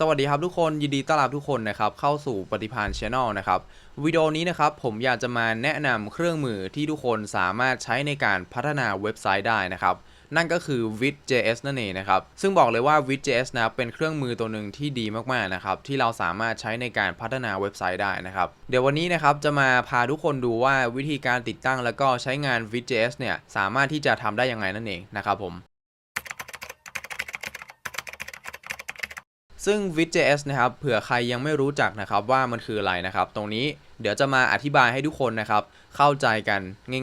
สวัสดีครับทุกคนยินดีต้อนรับทุกคนนะครับเข้าสู่ปฏิพานช Channel นะครับวิดีโอนี้นะครับผมอยากจะมาแนะนำเครื่องมือที่ทุกคนสามารถใช้ในการพัฒนาเว็บไซต์ได้นะครับนั่นก็คือ Vite.js นั่นเองนะครับ ซึ่งบอกเลยว่า Vite.js นะครับเป็นเครื่องมือตัวหนึ่งที่ดีมากๆนะครับที่เราสามารถใช้ในการพัฒนาเว็บไซต์ได้นะครับ เดี๋ยววันนี้นะครับจะมาพาทุกคนดูว่าวิธีการติดตั้งแล้วก็ใช้งาน Vite.js เนี่ยสามารถที่จะทำได้ยังไงนั่นเองนะครับผม ซึ่ง Vite.js นะครับ เผื่อใครยังไม่รู้จักนะครับว่ามันคืออะไรนะครับ ตรงนี้เดี๋ยวจะมาอธิบายให้ทุกคนนะครับ เข้าใจกัน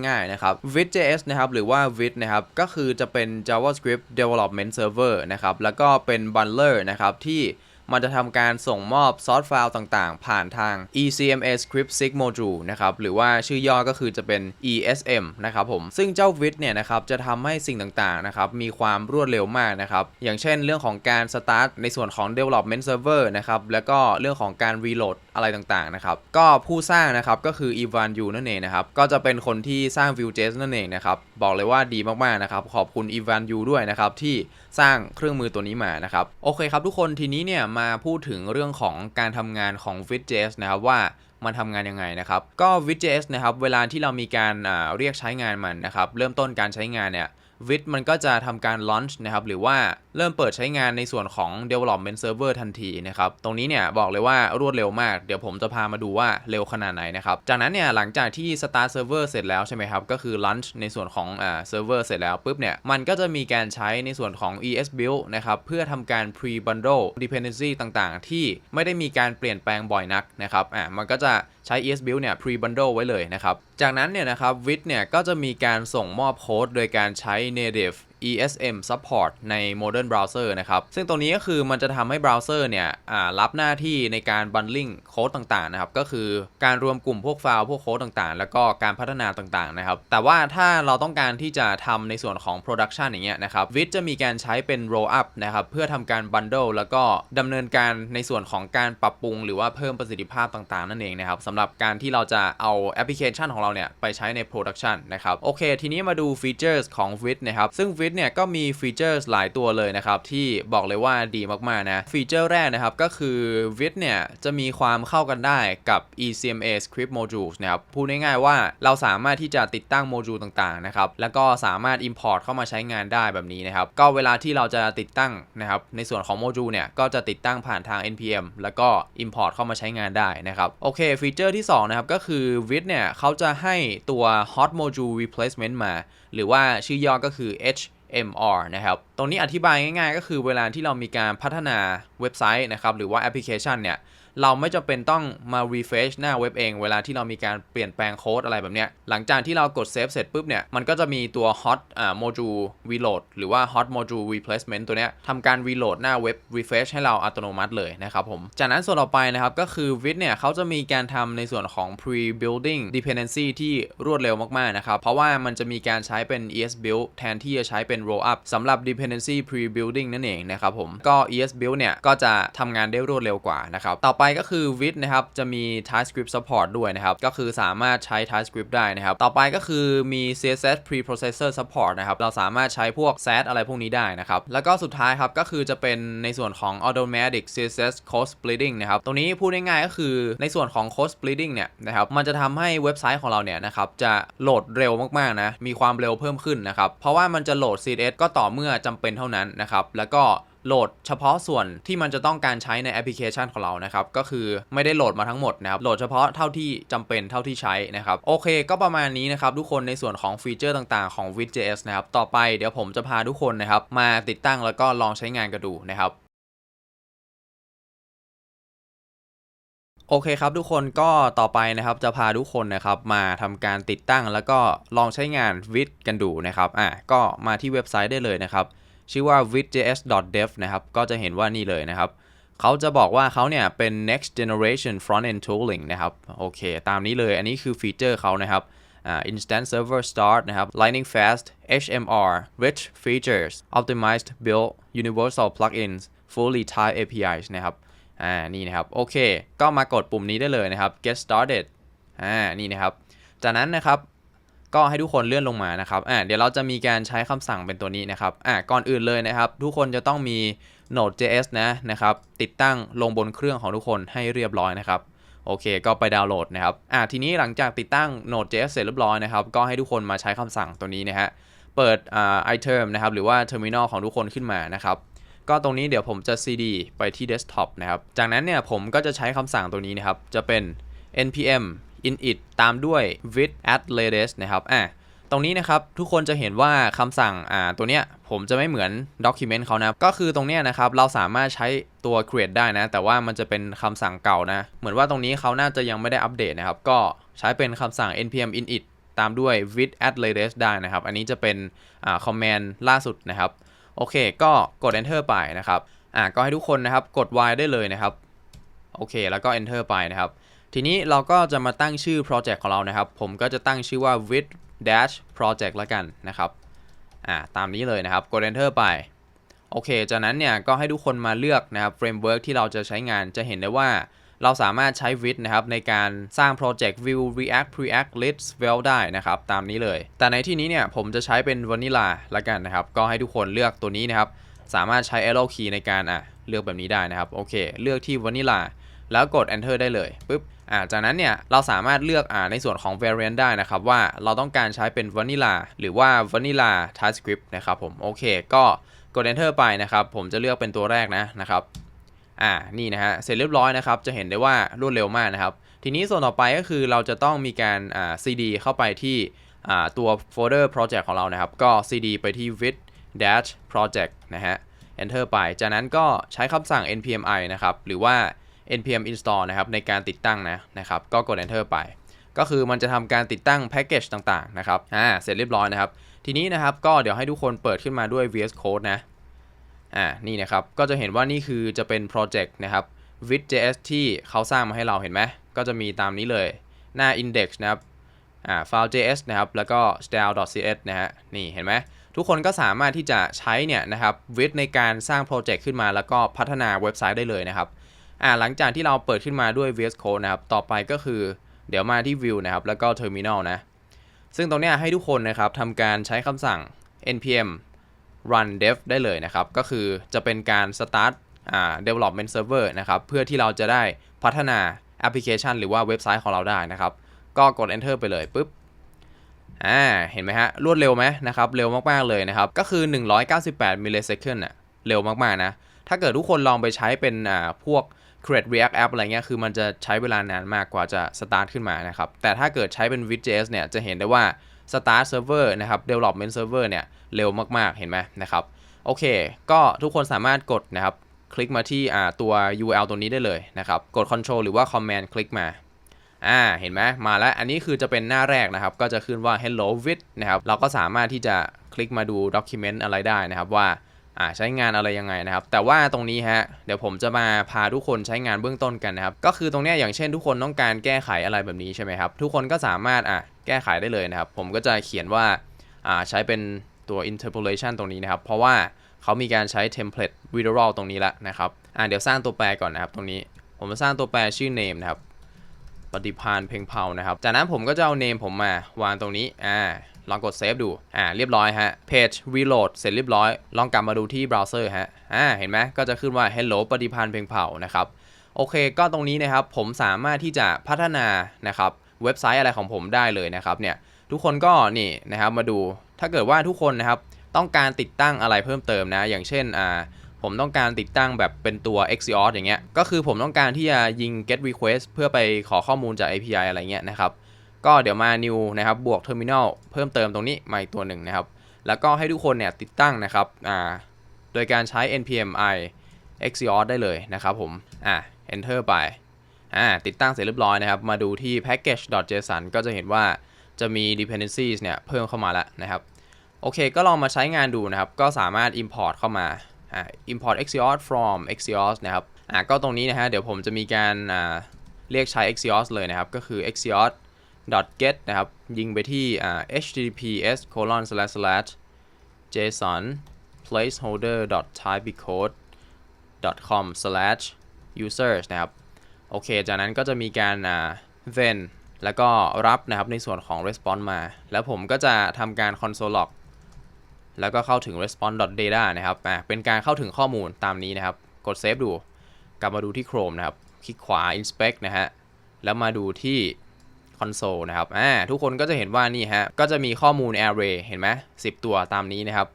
ง่ายๆนะครับ Vite.js นะครับ หรือว่า Vite นะครับ ก็คือจะเป็น JavaScript Development Server นะครับ แล้วก็เป็น bundler นะครับที่ มันจะทำการส่งมอบซอสไฟล์ต่างๆ ผ่านทาง ECMA Script 6 Module นะครับหรือว่าชื่อย่อก็คือจะเป็น ESM นะครับผมซึ่งเจ้า v i t เนี่ยนะครับจะทำให้สิ่งต่างๆนะครับมีความรวดเร็วมากนะครับอย่างเช่นเรื่องของการ start ในส่วนของ development server นะครับแล้วก็เรื่องของการ reload อะไรต่างๆนะครับก็ผู้สร้างนะครับก็คือ Ivan Yu นั่นเองนะครับก็จะเป็นคนที่สร้าง Vue.js นั่นเองนะครับบอกเลยว่าดีมากๆนะครับขอบคุณ Ivan Yu ด้วยนะครับที่สร้างเครื่องมือตัวนี้มานะครับโอเคครับทุกคนทีนี้เนี่ยมาพูดถึงเรื่องของการทำงานของ Vite.js นะครับว่ามันทำงานยังไงนะครับ ก็ Vite.js นะครับเวลาที่เรามีการเรียกใช้งานมันนะครับ เริ่มต้นการใช้งานเนี่ย Vite มันก็จะทำการ launch นะครับหรือว่า เริ่มเปิดใช้งานในส่วนของ development server ทันทีนะครับ ตรงนี้เนี่ยบอกเลยว่ารวดเร็วมาก เดี๋ยวผมจะพามาดูว่าเร็วขนาดไหนนะครับ จากนั้นเนี่ยหลังจากที่ start server เสร็จแล้วใช่ไหมครับ ก็คือ launch ในส่วนของอ่า server เสร็จแล้วปุ๊บเนี่ย มันก็จะมีการใช้ในส่วนของ es build นะครับ เพื่อทำการ pre bundle dependency ต่างๆ ที่ไม่ได้มีการเปลี่ยนแปลงบ่อยนักนะครับ อ่า มันก็จะใช้ es build เนี่ย pre bundle ไว้เลยนะครับ จากนั้นเนี่ยนะครับ Vite เนี่ยก็จะมีการส่งมอบโค้ดโดยการใช้ native ESM support ใน modern browser นะครับ ซึ่งตรงนี้ก็คือมันจะทำให้เบราว์เซอร์เนี่ยรับหน้าที่ในการ bundling โค้ดต่างๆนะครับ ก็คือการรวมกลุ่มพวกไฟล์พวกโค้ดต่างๆ แล้วก็การพัฒนาต่างๆนะครับ แต่ว่าถ้าเราต้องการที่จะทำในส่วนของ production อย่างเงี้ยนะครับ Vite จะมีการใช้เป็น roll up นะครับเพื่อทำการ bundle แล้วก็ดำเนินการในส่วนของการปรับปรุง หรือว่าเพิ่มประสิทธิภาพต่างๆ นั่นเองนะครับสำหรับการที่เราจะเอาแอปพลิเคชันของเราเนี่ยไปใช้ใน production นะครับโอเค ทีนี้มาดูฟีเจอร์ของ Vite นะครับซึ่ง Vite เนี่ยก็มีฟีเจอร์หลายตัวเลยนะครับ ที่บอกเลยว่าดีมากๆนะ ฟีเจอร์แรกนะครับก็คือ Vit เนี่ยจะมีความเข้ากันได้กับ ECMA Script Modules นะครับ พูดง่ายๆว่าเราสามารถที่จะติดตั้งโมดูลต่างๆนะครับ แล้วก็สามารถ Import เข้ามาใช้งานได้แบบนี้นะครับ ก็เวลาที่เราจะติดตั้งนะครับ ในส่วนของโมดูลเนี่ยก็จะติดตั้งผ่านทาง npm แล้วก็ Import เข้ามาใช้งานได้นะครับ โอเค ฟีเจอร์ที่ 2 นะครับ ก็คือ Vit เนี่ยเขาจะให้ตัว Hot Module Replacement มา หรือว่าชื่อย่อก็คือ H MR นะครับ ตรงนี้อธิบายง่ายๆ ก็คือเวลาที่เรามีการพัฒนาเว็บไซต์นะครับ หรือว่าแอปพลิเคชันเนี่ย เราไม่จำเป็นต้องมา refresh หน้าเว็บเอง เวลาที่เรามีการเปลี่ยนแปลงโค้ดอะไรแบบเนี้ย หลังจากที่เรากด save เสร็จปุ๊บเนี่ย มันก็จะมีตัว hot อ่า module reload หรือว่า hot module replacement ตัวเนี้ยทำการ reload หน้าเว็บ refresh ให้เราอัตโนมัติเลยนะครับผม จากนั้นส่วนต่อไปนะครับก็คือ Vit เนี่ยเขาจะมีการทำในส่วนของ pre building dependency ที่รวดเร็วมากๆนะครับ เพราะว่ามันจะมีการใช้เป็น es build แทนที่จะใช้เป็น roll up สำหรับ dependency pre building นั่นเองนะครับผม ก็ es build เนี่ยก็จะทำงานได้รวดเร็วกว่านะครับ ต่อไปไปก็คือ Vit นะครับจะมี TypeScript support ด้วยนะครับ ก็คือสามารถใช้ TypeScript ได้นะครับ ต่อไปก็คือมี CSS preprocessor support นะครับ เราสามารถใช้พวก SAT อะไรพวกนี้ได้นะครับ แล้วก็สุดท้ายครับ ก็คือจะเป็นในส่วนของ automatic CSS code splitting นะครับ ตรงนี้พูดง่ายๆก็คือในส่วนของ code splitting เนี่ยนะครับ มันจะทำให้เว็บไซต์ของเราเนี่ยนะครับ จะโหลดเร็วมากๆนะ มีความเร็วเพิ่มขึ้นนะครับ เพราะว่ามันจะโหลด CSS ก็ต่อเมื่อจำเป็นเท่านั้นนะครับ แล้วก็ โหลดเฉพาะส่วนที่มันจะต้องการใช้ในแอปพลิเคชันของเรานะครับ ก็คือไม่ได้โหลดมาทั้งหมดนะครับ โหลดเฉพาะเท่าที่จำเป็นเท่าที่ใช้นะครับ โอเค ก็ประมาณนี้นะครับ ทุกคนในส่วนของฟีเจอร์ต่างๆของ Vite.js นะครับ ต่อไปเดี๋ยวผมจะพาทุกคนนะครับ มาติดตั้งแล้วก็ลองใช้งานกันดูนะครับโอเคครับทุกคนก็ต่อไปนะครับจะพาทุกคนนะครับมาทำการติดตั้งแล้วก็ลองใช้งาน Vite กันดูนะครับอะก็มาที่เว็บไซต์ได้เลยนะครับ ชื่อว่า vitejs.dev นะครับ ก็จะเห็นว่านี่เลยนะครับ เขาจะบอกว่าเขาเนี่ยเป็น next generation front end tooling นะครับ โอเค ตามนี้เลย อันนี้คือฟีเจอร์เขานะครับ instant server start นะครับ lightning fast HMR rich features optimized build universal plugins fully type APIs นะครับ อ่า นี่นะครับ โอเค ก็มากดปุ่มนี้ได้เลยนะครับ get started อ่า นี่นะครับ จากนั้นนะครับ ก็ให้ทุกคนเลื่อนลงมานะครับอ่าเดี๋ยวเราจะมีการใช้คำสั่งเป็นตัวนี้นะครับอ่าก่อนอื่นเลยนะครับ ทุกคนจะต้องมี Node.js นะนะครับติดตั้งลงบนเครื่องของทุกคนให้เรียบร้อยนะครับโอเค ก็ไปดาวน์โหลดนะครับอ่าทีนี้หลังจากติดตั้ง Node.js เสร็จเรียบร้อยนะครับ ก็ให้ทุกคนมาใช้คำสั่งตัวนี้นะฮะ เปิดอ่า iTerm นะครับ หรือว่า Terminal ของทุกคนขึ้นมานะครับ ก็ตรงนี้เดี๋ยวผมจะ cd ไปที่ desktop นะครับ จากนั้นเนี่ยผมก็จะใช้คำสั่งตัวนี้นะครับ จะเป็น npm init ตามด้วย with at latest นะครับอะตรงนี้นะครับทุกคนจะเห็นว่าคำสั่งอ่าตัวเนี้ยผมจะไม่เหมือน document เขานะ ก็คือตรงเนี้ยนะครับเราสามารถใช้ตัว create ได้นะ แต่ว่ามันจะเป็นคำสั่งเก่านะ เหมือนว่าตรงนี้เขาน่าจะยังไม่ได้อัปเดตนะครับ ก็ใช้เป็นคำสั่ง npm init ตามด้วย with at latest ได้นะครับ อันนี้จะเป็นอ่า command ล่าสุดนะครับ โอเค ก็กด enter ไปนะครับอ่าก็ให้ทุกคนนะครับกด y ได้เลยนะครับ โอเค แล้วก็ enter ไปนะครับ ทีนี้เราก็จะมาตั้งชื่อ project ของเรานะครับ ผมก็จะตั้งชื่อว่า with dash project ละกันนะครับอ่าตามนี้เลยนะครับกด enter ไป โอเค จากนั้นเนี่ยก็ให้ทุกคนมาเลือกนะครับ framework ที่เราจะใช้งานจะเห็นได้ว่าเราสามารถใช้ with นะครับในการสร้าง project view react preact list vel ได้นะครับ ตามนี้เลย แต่ในที่นี้เนี่ยผมจะใช้เป็น vanilla ละกันนะครับ ก็ให้ทุกคนเลือกตัวนี้นะครับ สามารถใช้ arrow key ในการอะเลือกแบบนี้ได้นะครับ โอเค เลือกที่ vanilla แล้วกด enter ได้เลยปุ๊บ อ่าจากนั้นเนี่ยเราสามารถเลือกอ่าในส่วนของ variant ได้นะครับว่าเราต้องการใช้เป็น vanilla หรือว่า vanilla typescript นะครับผมโอเคก็กด enter ไปนะครับผมจะเลือกเป็นตัวแรกนะนะครับอ่านี่นะฮะเสร็จเรียบร้อยนะครับจะเห็นได้ว่ารวดเร็วมากนะครับทีนี้ส่วนต่อไปก็คือเราจะต้องมีการอ่า cd เข้าไปที่อ่าตัวโฟลเดอร์ project ของเรานะครับก็ cd ไปที่ with dash project นะฮะ enter ไป จากนั้นก็ใช้คำสั่ง npm i นะครับหรือว่า npm install นะครับในการติดตั้งนะนะครับก็กด enter ไป ก็คือมันจะทำการติดตั้งแพ็กเกจต่างๆนะครับอ่าเสร็จเรียบร้อยนะครับ ทีนี้นะครับก็เดี๋ยวให้ทุกคนเปิดขึ้นมาด้วย VS Code นะอ่านี่นะครับก็จะเห็นว่านี่คือจะเป็นโปรเจกต์นะครับ with.js ที่เขาสร้างมาให้เราเห็นไหมก็จะมีตามนี้เลยหน้า index นะครับอ่า file.js นะครับแล้วก็ style.cs นะฮะนี่เห็นไหมทุกคนก็สามารถที่จะใช้เนี่ยนะครับ with ในการสร้างโปรเจกต์ขึ้นมาแล้วก็พัฒนาเว็บไซต์ได้เลยนะครับ อ่าหลังจากที่เราเปิดขึ้นมาด้วย VS Code นะครับ ต่อไปก็คือเดี๋ยวมาที่ view นะครับ แล้วก็ terminal นะ ซึ่งตรงนี้ให้ทุกคนนะครับทำการใช้คำสั่ง npm run dev ได้เลยนะครับ ก็คือจะเป็นการ start อ่า development server นะครับ เพื่อที่เราจะได้พัฒนาแอปพลิเคชัน หรือว่าเว็บไซต์ของเราได้นะครับ ก็กด enter ไปเลยปุ๊บอ่าเห็นไหมฮะ รวดเร็วไหมนะครับ เร็วมาก ๆ เลยนะครับ ก็คือ 198 millisecond อะเร็วมาก ๆ นะ ถ้าเกิดทุกคนลองไปใช้เป็นอ่าพวก create react app อะไรเงี้ย คือมันจะใช้เวลานานมากกว่าจะ start ขึ้นมานะครับ แต่ถ้าเกิดใช้เป็น Vue.js เนี่ย จะเห็นได้ว่า start server นะครับ development server เนี่ย เร็วมาก ๆ เห็นไหมนะครับ โอเค ก็ทุกคนสามารถกดนะครับ คลิกมาที่อ่าตัว URL ตัวนี้ได้เลยนะครับ กด Control หรือว่า Command คลิกมาอ่า เห็นไหมมาแล้ว อันนี้คือจะเป็นหน้าแรกนะครับ ก็จะขึ้นว่า hello with นะครับ เราก็สามารถที่จะคลิกมาดู document อะไรได้นะครับว่า อ่าใช้งานอะไรยังไงนะครับ แต่ว่าตรงนี้ฮะเดี๋ยวผมจะมาพาทุกคนใช้งานเบื้องต้นกันนะครับ ก็คือตรงนี้อย่างเช่นทุกคนต้องการแก้ไขอะไรแบบนี้ใช่ไหมครับ ทุกคนก็สามารถอะแก้ไขได้เลยนะครับ ผมก็จะเขียนว่าอ่าใช้เป็นตัว interpolation ตรงนี้นะครับ เพราะว่าเขามีการใช้ template literal ตรงนี้แล้วนะครับอ่าเดี๋ยวสร้างตัวแปรก่อนนะครับ ตรงนี้ผมจะสร้างตัวแปรชื่อ name นะครับปฏิพานเพ่งเผานะครับ จากนั้นผมก็จะเอา name ผมมาวางตรงนี้อ่า ลองกด save ดู อ่า เรียบร้อยฮะ page reload เสร็จเรียบร้อย ลองกลับมาดูที่เบราว์เซอร์ฮะ อ่า เห็นไหมก็จะขึ้นว่า hello ปฏิพานธ์เพ่งเผา นะครับ โอเค ก็ตรงนี้นะครับ ผมสามารถที่จะพัฒนา นะครับ เว็บไซต์อะไรของผมได้เลยนะครับ เนี่ย ทุกคนก็นี่นะครับ มาดู ถ้าเกิดว่าทุกคนนะครับ ต้องการติดตั้งอะไรเพิ่มเติมนะ อย่างเช่น อ่า ผมต้องการติดตั้งแบบเป็นตัว Axios อย่างเงี้ย ก็คือผมต้องการที่จะยิง get request เพื่อไปขอข้อมูลจาก API อะไรเงี้ยนะครับ ก็เดี๋ยวมา new นะครับบวก terminal เพิ่มเติมตรงนี้มาอีกตัวหนึ่งนะครับ แล้วก็ให้ทุกคนเนี่ยติดตั้งนะครับอ่าโดยการใช้ npm i axios ได้เลยนะครับผม อ่า enter ไป อ่า ติดตั้งเสร็จเรียบร้อยนะครับ มาดูที่ package.json ก็จะเห็นว่าจะมี dependencies เนี่ย เพิ่มเข้ามาแล้วนะครับ โอเค ก็ลองมาใช้งานดูนะครับ ก็สามารถ import เข้ามา อ่า import axios from axios นะครับ อ่า ก็ตรงนี้นะฮะ เดี๋ยวผมจะมีการ อ่า เรียกใช้ axios เลยนะครับ ก็คือ axios get นะครับ ยิงไปที่อ่า https colon slash slash json placeholder typecode com slash users นะครับ โอเค จากนั้นก็จะมีการอ่า then แล้วก็รับนะครับในส่วนของ response มา แล้วผมก็จะทำการ console log แล้วก็เข้าถึง response.data นะครับอ่าเป็นการเข้าถึงข้อมูลตามนี้นะครับ กด save ดู กลับมาดูที่ Chrome นะครับ คลิกขวา inspect นะฮะ แล้วมาดูที่ console นะครับอ่าทุกคนก็จะเห็นว่านี่ฮะ ก็จะมีข้อมูล array เห็นไหม10 ตัวตามนี้นะครับ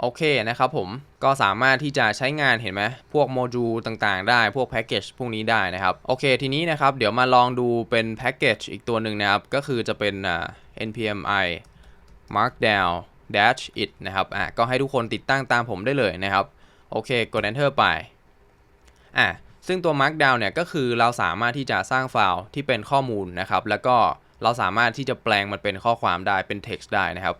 โอเคนะครับผม ก็สามารถที่จะใช้งานเห็นไหม พวกโมดูลต่างๆ ได้ พวกแพ็กเกจพวกนี้ได้นะครับ โอเค ทีนี้นะครับ เดี๋ยวมาลองดูเป็นแพ็กเกจอีกตัวหนึ่งนะครับ ก็คือจะเป็นอ่า npm i markdown dash it นะครับ อะ ก็ให้ทุกคนติดตั้งตามผมได้เลยนะครับ โอเค กด enter ไป อะ ซึ่งตัว markdown เนี่ยก็คือเราสามารถที่จะสร้างไฟล์ที่เป็นข้อมูลนะครับแล้วก็เราสามารถที่จะแปลงมันเป็นข้อความได้เป็น text ได้นะครับ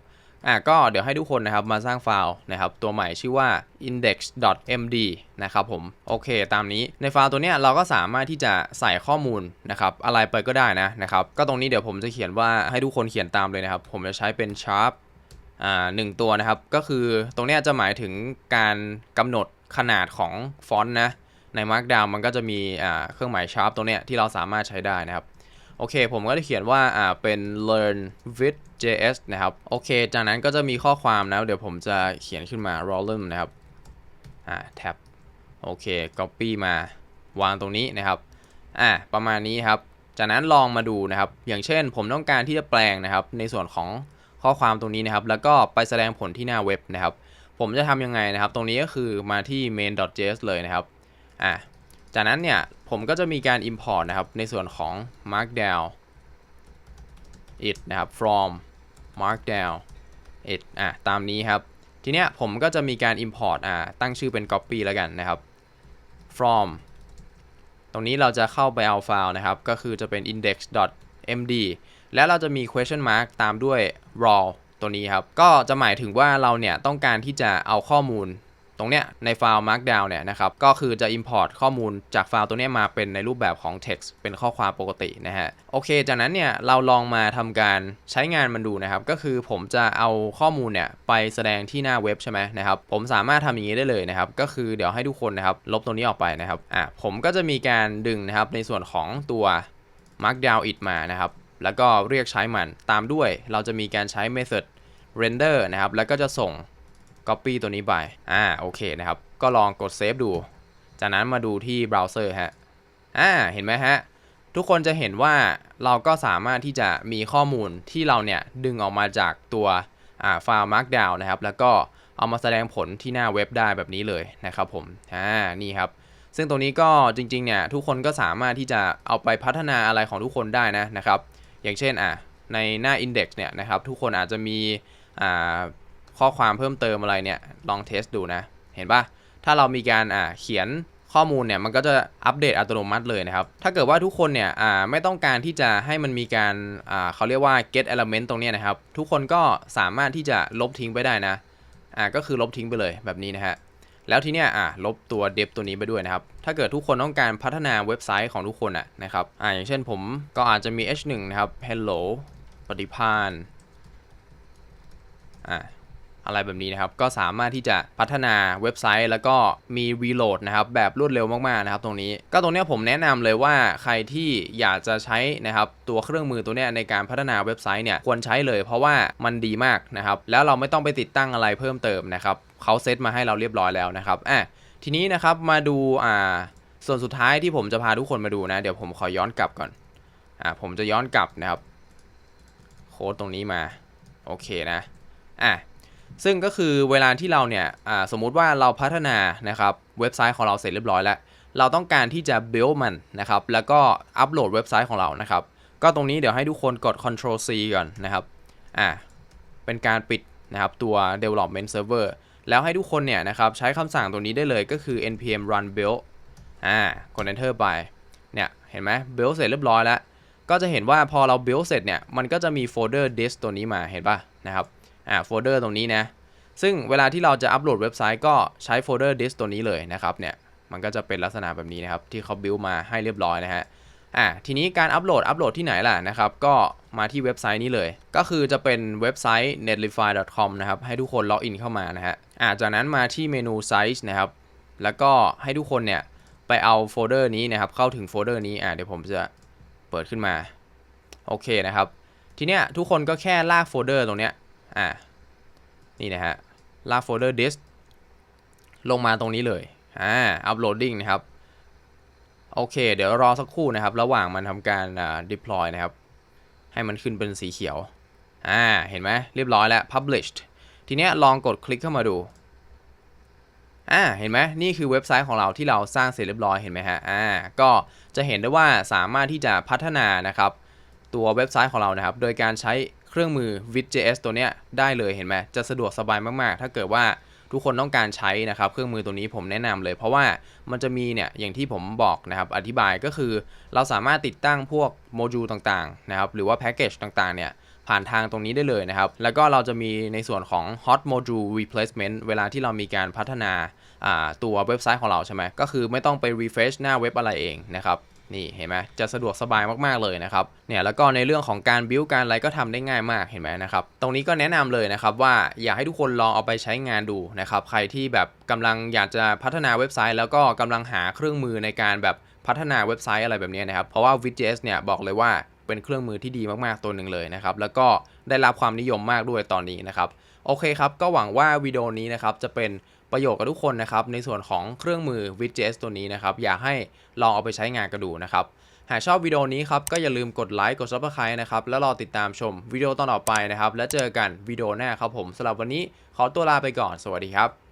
อะก็เดี๋ยวให้ทุกคนนะครับมาสร้างไฟล์นะครับตัวใหม่ชื่อว่า index.md นะครับผมโอเค ตามนี้ในไฟล์ตัวเนี้ยเราก็สามารถที่จะใส่ข้อมูลนะครับอะไรไปก็ได้นะนะครับก็ตรงนี้เดี๋ยวผมจะเขียนว่าให้ทุกคนเขียนตามเลยนะครับ ผมจะใช้เป็น sharp อ่าหนึ่งตัวนะครับก็คือตรงเนี้ยจะหมายถึงการกำหนดขนาดของฟอนต์นะ ใน Markdown มันก็จะมีเครื่องหมาย sharp ตรงเนี้ยที่เราสามารถใช้ได้นะครับ โอเค ผมก็จะเขียนว่าอ่าเป็น learn with js นะครับ โอเค จากนั้นก็จะมีข้อความนะ เดี๋ยวผมจะเขียนขึ้นมา volume นะครับ อ่า tab โอเค copy มาวางตรงนี้นะครับ อ่า ประมาณนี้ครับ จากนั้นลองมาดูนะครับ อย่างเช่น ผมต้องการที่จะแปลงนะครับ ในส่วนของข้อความตรงนี้นะครับ แล้วก็ไปแสดงผลที่หน้าเว็บนะครับ ผมจะทำยังไงนะครับ ตรงนี้ก็คือมาที่ main.js เลยนะครับ อ่าจากนั้นเนี่ยผมก็จะมีการ import นะครับ ในส่วนของ markdown it นะครับ from markdown it อะตามนี้ครับ ทีเนี้ยผมก็จะมีการ import อ่าตั้งชื่อเป็น copy แล้วกันนะครับ from ตรงนี้เราจะเข้าไปเอาไฟล์นะครับ ก็คือจะเป็น index.md แล้วเราจะมี question mark ตามด้วย raw ตัวนี้ครับ ก็จะหมายถึงว่าเราเนี่ยต้องการที่จะเอาข้อมูล ตรงเนี้ยในไฟล์ markdown เนี่ยนะครับก็คือจะ import ข้อมูลจากไฟล์ตัวเนี้ยมาเป็นในรูปแบบของ text เป็นข้อความปกตินะฮะโอเค จากนั้นเนี่ยเราลองมาทำการใช้งานมันดูนะครับก็คือผมจะเอาข้อมูลเนี่ยไปแสดงที่หน้าเว็บใช่ไหมนะครับผมสามารถทำอย่างนี้ได้เลยนะครับก็คือเดี๋ยวให้ทุกคนนะครับลบตรงนี้ออกไปนะครับอะผมก็จะมีการดึงนะครับในส่วนของตัว markdown it มานะครับแล้วก็เรียกใช้มันตามด้วยเราจะมีการใช้ method render นะครับแล้วก็จะส่ง copy ตัวนี้ไป อ่า โอเคนะครับ ก็ลองกด save ดู จากนั้นมาดูที่เบราว์เซอร์ฮะ อ่า เห็นไหมฮะ ทุกคนจะเห็นว่าเราก็สามารถที่จะมีข้อมูลที่เราเนี่ย ดึงออกมาจากตัวอ่าไฟล์ markdown นะครับ แล้วก็เอามาแสดงผลที่หน้าเว็บได้แบบนี้เลยนะครับผม อ่า นี่ครับ ซึ่งตรงนี้ก็จริงๆ เนี่ย ทุกคนก็สามารถที่จะเอาไปพัฒนาอะไรของทุกคนได้นะนะครับ อย่างเช่น อะในหน้า index เนี่ยนะครับ ทุกคนอาจจะมี อ่า ข้อความเพิ่มเติมอะไรเนี่ยลองเทสดูนะ เห็นปะถ้าเรามีการอ่าเขียนข้อมูลเนี่ยมันก็จะอัปเดตอัตโนมัติเลยนะครับ ถ้าเกิดว่าทุกคนเนี่ยอ่าไม่ต้องการที่จะให้มันมีการอ่าเขาเรียกว่า get element ตรงนี้นะครับ ทุกคนก็สามารถที่จะลบทิ้งไปได้นะอ่าก็คือลบทิ้งไปเลยแบบนี้นะฮะแล้วทีเนี้ยอ่าลบตัว dev ตัวนี้ไปด้วยนะครับ ถ้าเกิดทุกคนต้องการพัฒนาเว็บไซต์ของทุกคนอะนะครับอ่าอย่างเช่นผมก็อาจจะมี h1 นะครับ hello ปฏิพานอ่า อะไรแบบนี้นะครับ ก็สามารถที่จะพัฒนาเว็บไซต์ แล้วก็มี reload นะครับแบบรวดเร็วมากๆนะครับตรงนี้ ก็ตรงนี้ผมแนะนำเลยว่าใครที่อยากจะใช้นะครับตัวเครื่องมือตัวนี้ในการพัฒนาเว็บไซต์เนี่ยควรใช้เลย เพราะว่ามันดีมากนะครับแล้วเราไม่ต้องไปติดตั้งอะไรเพิ่มเติมนะครับเขาเซตมาให้เราเรียบร้อยแล้วนะครับอะทีนี้นะครับมาดูอ่าส่วนสุดท้ายที่ผมจะพาทุกคนมาดูนะ เดี๋ยวผมขอย้อนกลับก่อนอ่าผมจะย้อนกลับนะครับ โค้ดตรงนี้มา โอเคนะอะ ซึ่งก็คือเวลาที่เราเนี่ยสมมุติว่าเราพัฒนานะครับเว็บไซต์ของเราเสร็จเรียบร้อยแล้ว เราต้องการที่จะ build มันนะครับแล้วก็อัปโหลดเว็บไซต์ของเรานะครับก็ตรงนี้เดี๋ยวให้ทุกคนกด Ctrl C ก่อนนะครับอ่าเป็นการปิดนะครับตัว development server แล้วให้ทุกคนเนี่ยนะครับใช้คำสั่งตัวนี้ได้เลยก็คือ npm run build อ่ากด enter ไปเนี่ยเห็นไหม build เสร็จเรียบร้อยแล้ว ก็จะเห็นว่าพอเรา build เสร็จเนี่ยมันก็จะมีโฟลเดอร์ disk ตัวนี้มาเห็นป่ะนะครับ อ่าโฟลเดอร์ตรงนี้นะซึ่งเวลาที่เราจะอัปโหลดเว็บไซต์ก็ใช้โฟลเดอร์ disk ตัวนี้เลยนะครับเนี่ยมันก็จะเป็นลักษณะแบบนี้นะครับที่เขา build มาให้เรียบร้อยนะฮะอ่าทีนี้การอัปโหลดอัปโหลดที่ไหนล่ะนะครับก็มาที่เว็บไซต์นี้เลย ก็คือจะเป็นเว็บไซต์ netlify.com นะครับให้ทุกคนล็อกอินเข้ามานะฮะอ่าจากนั้นมาที่เมนู size นะครับแล้วก็ให้ทุกคนเนี่ยไปเอาโฟลเดอร์นี้นะครับเข้าถึงโฟลเดอร์นี้อ่าเดี๋ยวผมจะเปิดขึ้นมาโอเคนะครับ ทีเนี้ยทุกคนก็แค่ลากโฟลเดอร์ตรงเนี้ย อ่านี่นะฮะลากโฟลเดอร์ dis ลงมาตรงนี้เลยอ่า uploading นะครับ โอเค เดี๋ยวรอสักครู่นะครับ ระหว่างมันทำการอ่า deploy นะครับ ให้มันขึ้นเป็นสีเขียว อ่า เห็นไหมเรียบร้อยแล้ว published ทีเนี้ยลองกดคลิกเข้ามาดู อ่า เห็นไหมนี่คือเว็บไซต์ของเราที่เราสร้างเสร็จเรียบร้อย เห็นไหมฮะ อ่า ก็จะเห็นได้ว่าสามารถที่จะพัฒนานะครับ ตัวเว็บไซต์ของเรานะครับ โดยการใช้ เครื่องมือ Vue.js ตัวเนี้ยได้เลยเห็นไหมจะสะดวกสบายมากๆ ถ้าเกิดว่าทุกคนต้องการใช้นะครับ เครื่องมือตัวนี้ผมแนะนำเลย เพราะว่ามันจะมีเนี่ยอย่างที่ผมบอกนะครับ อธิบายก็คือเราสามารถติดตั้งพวกโมดูลต่างๆนะครับ หรือว่าแพ็กเกจต่างๆ เนี่ยผ่านทางตรงนี้ได้เลยนะครับ แล้วก็เราจะมีในส่วนของ hot module replacement เวลาที่เรามีการพัฒนาตัวเว็บไซต์ของเราใช่ไหมก็คือไม่ต้องไป refresh หน้าเว็บอะไรเองนะครับ นี่เห็นไหมจะสะดวกสบายมากๆเลยนะครับเนี่ยแล้วก็ในเรื่องของการบิวการอะไรก็ทำได้ง่ายมากเห็นไหมนะครับตรงนี้ก็แนะนำเลยนะครับว่าอยากให้ทุกคนลองเอาไปใช้งานดูนะครับใครที่แบบกำลังอยากจะพัฒนาเว็บไซต์ แล้วก็กำลังหาเครื่องมือในการแบบพัฒนาเว็บไซต์อะไรแบบนี้นะครับเพราะว่า Vue.js เนี่ยบอกเลยว่าเป็นเครื่องมือที่ดีมากๆตัวหนึ่งเลยนะครับแล้วก็ได้รับความนิยมมากด้วยตอนนี้นะครับโอเคครับก็หวังว่าวิดีโอนี้นะครับจะเป็น ประโยชน์กับทุกคนนะครับในส่วนของเครื่องมือ Widgets ตัวนี้นะครับอยากให้ลองเอาไปใช้งานกันดูนะครับหากชอบวิดีโอนี้ครับก็อย่าลืมกดไลค์กดซับสไคร b e นะครับแล้วรอติดตามชมวิดีโอตอนต่อไปนะครับแล้วเจอกันวิดีโอหน้าครับผมสำหรับวันนี้ขอตัวลาไปก่อนสวัสดีครับ